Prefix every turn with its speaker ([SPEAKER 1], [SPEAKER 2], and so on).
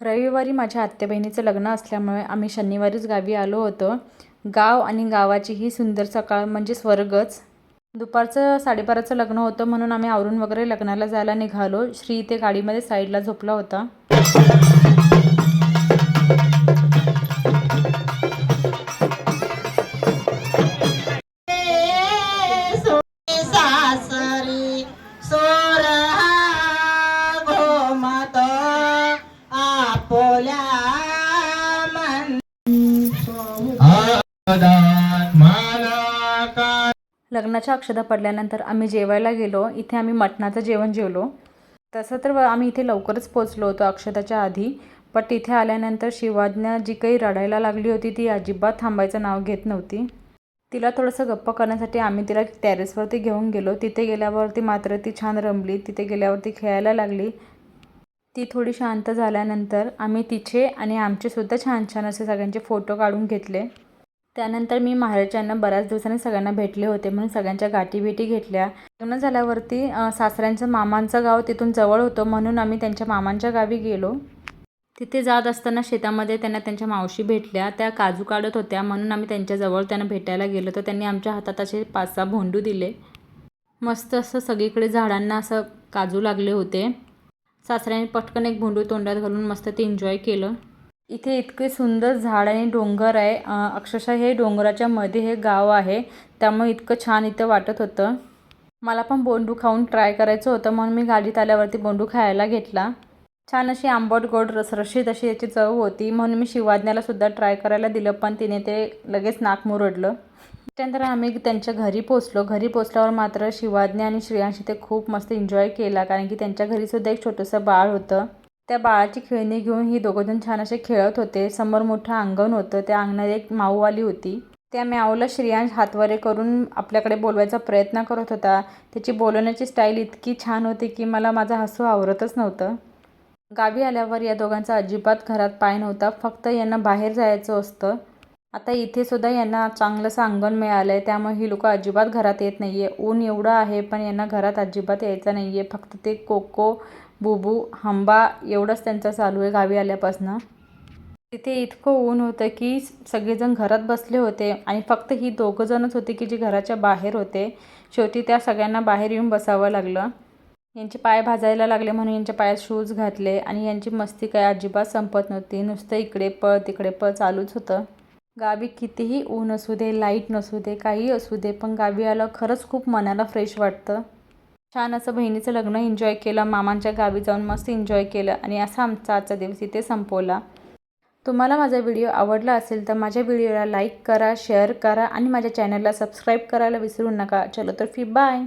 [SPEAKER 1] रविवारी माझ्या आत्या बहिणीचं लग्न असल्यामुळे आम्ही शनिवारीच गावी आलो होतो. गाव आणि गावाची ही सुंदर सकाळ म्हणजे स्वर्गच. दुपारचं साडेबाराचं लग्न होतं म्हणून आम्ही आवरून वगैरे लग्नाला जायला निघालो. श्री इथे गाडीमध्ये साईडला झोपला होता. लग्नाच्या अक्षदा पडल्यानंतर आम्ही जेवायला गेलो. इथे आम्ही मटणाचं जेवण जेवलो. तसं तर आम्ही इथे लवकरच पोचलो होतो अक्षताच्या आधी. पण तिथे आल्यानंतर शिवाज्ञा जी काही रडायला लागली होती ती अजिबात थांबायचं नाव घेत नव्हती. तिला थोडंसं गप्प करण्यासाठी आम्ही तिला टेरेसवरती घेऊन गेलो. तिथे गेल्यावरती मात्र ती छान रमली. तिथे गेल्यावरती खेळायला लागली. ती थोडी शांत झाल्यानंतर आम्ही तिचे आणि आमचेसुद्धा छान छान असे सगळ्यांचे फोटो काढून घेतले. त्यानंतर मी महाराजांना बऱ्याच दिवसांनी सगळ्यांना भेटले होते. म्हणून सगळ्यांच्या गाठी भेटी घेतल्या. लग्न झाल्यावरती सासऱ्यांचं मामांचं गाव तिथून जवळ होतं. म्हणून आम्ही त्यांच्या मामांच्या गावी गेलो. तिथे जात असताना शेतामध्ये त्यांना त्यांच्या मावशी भेटल्या. त्या काजू काढत होत्या. म्हणून आम्ही त्यांच्याजवळ त्यांना भेटायला गेलो. तर त्यांनी आमच्या हातात असे पाच सहा भोंडू दिले. मस्त असं सगळीकडे झाडांना असं काजू लागले होते. सासऱ्याने पटकन एक भोंडू तोंडात घालून मस्त ते एन्जॉय केलं. इथे इतके सुंदर झाड आणि डोंगर आहे. अक्षरशः हे डोंगराच्या मध्ये हे गाव आहे. त्यामुळे इतकं छान इथं वाटत होतं. मला पण बोंडू खाऊन ट्राय करायचं होतं. म्हणून मी गाडीत आल्यावरती बोंडू खायला घेतला. छान अशी आंबट गोड रसरशीत अशी याची चव होती. म्हणून मी शिवाज्ञाला सुद्धा ट्राय करायला दिलं. पण तिने ते लगेच नाक मुरडलं. त्यानंतर आम्ही त्यांच्या घरी पोचलो. घरी पोचल्यावर मात्र शिवाज्ञा आणि श्रेयांशी ते खूप मस्त एन्जॉय केला. कारण की त्यांच्या घरीसुद्धा एक छोटंसं बाळ होतं. त्या बाळाची खेळणी घेऊन ही दोघंजण छान असे खेळत होते. समोर मोठं अंगण होतं. त्या अंगणात एक माऊ आली होती. त्या म्याऊला श्रेयांश हातवारे करून आपल्याकडे बोलवायचा प्रयत्न करत होता. त्याची बोलवण्याची स्टाईल इतकी छान होती की मला माझा हसू आवरतच नव्हतं. गावी आल्यावर या दोघांचा अजिबात घरात पाय नव्हता. फक्त यांना बाहेर जायचं असतं. आता इथे सुद्धा यांना चांगलंसं अंगण मिळालं आहे त्यामुळे ही लोकं अजिबात घरात येत नाही आहे ऊन एवढं आहे पण यांना घरात अजिबात यायचं नाही आहे फक्त ते कोको बुबू हंबा एवढंच त्यांचं चालू आहे गावी आल्यापासनं. तिथे इतकं ऊन होतं की सगळेजण घरात बसले होते आणि फक्त ही दोघं जणच होते की जे घराच्या बाहेर होते. शेवटी त्या सगळ्यांना बाहेर येऊन बसावं लागलं. यांचे पाय भाजायला लागले म्हणून यांच्या पायात शूज घातले आणि यांची मस्ती काय अजिबात संपत नव्हती. नुसतं इकडे पळ तिकडे पळ चालूच होतं. गावी कितीही ऊन असू दे लाइट नसू दे काही असू दे पण गावी आलं खरंच खूप मनाला फ्रेश वाटतं. छान असं बहिणीचं लग्न एन्जॉय केलं मामांच्या गावी जाऊन मस्त एन्जॉय केलं आणि असा आमचा आजचा दिवस इथे संपवला. तुम्हाला माझा व्हिडिओ आवडला असेल तर माझ्या व्हिडिओला लाईक करा शेअर करा आणि माझ्या चॅनलला सबस्क्राईब करायला विसरू नका. चलो तर फी बाय